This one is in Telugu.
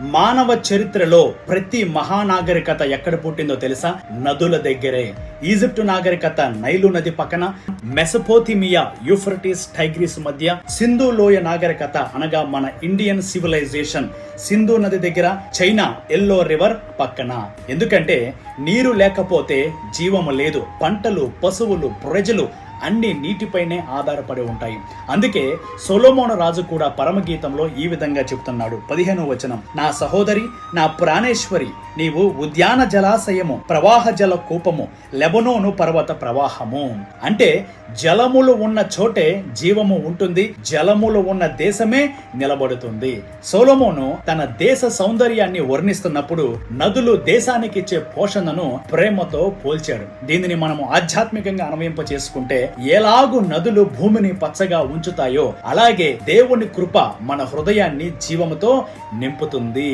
మానవ చరిత్రలో ప్రతి మహానాగరికత ఎక్కడ పుట్టిందో తెలుసా? నదుల దగ్గరే. ఈజిప్టు నాగరికత నైలు నది పక్కన మెసపోతిమియా యూఫ్రటిస్ టైగ్రీస్ మధ్య సింధు లోయ నాగరికత అనగా మన ఇండియన్ సివిలైజేషన్ సింధు నది దగ్గర చైనా ఎల్లో రివర్ పక్కన. ఎందుకంటే నీరు లేకపోతే జీవము లేదు. పంటలు పశువులు ప్రజలు అన్ని నీటిపైనే ఆధారపడి ఉంటాయి. అందుకే సొలోమోన రాజు కూడా పరమగీతంలో ఈ విధంగా చెప్తున్నాడు. పదిహేను వచనం నా సహోదరి నా ప్రాణేశ్వరి నీవు ఉద్యాన జలాశయము ప్రవాహ జల కూపము లెబనోను పర్వత ప్రవాహము. అంటే జలములు ఉన్న చోటే జీవము ఉంటుంది జలములు ఉన్న దేశమే నిలబడుతుంది. సోలోమోను తన దేశ సౌందర్యాన్ని వర్ణిస్తున్నప్పుడు నదులు దేశానికి ఇచ్చే పోషణను ప్రేమతో పోల్చాడు. దీనిని మనము ఆధ్యాత్మికంగా అన్వయింప చేసుకుంటే ఎలాగు నదులు భూమిని పచ్చగా ఉంచుతాయో అలాగే దేవుని కృప మన హృదయాన్ని జీవముతో నింపుతుంది.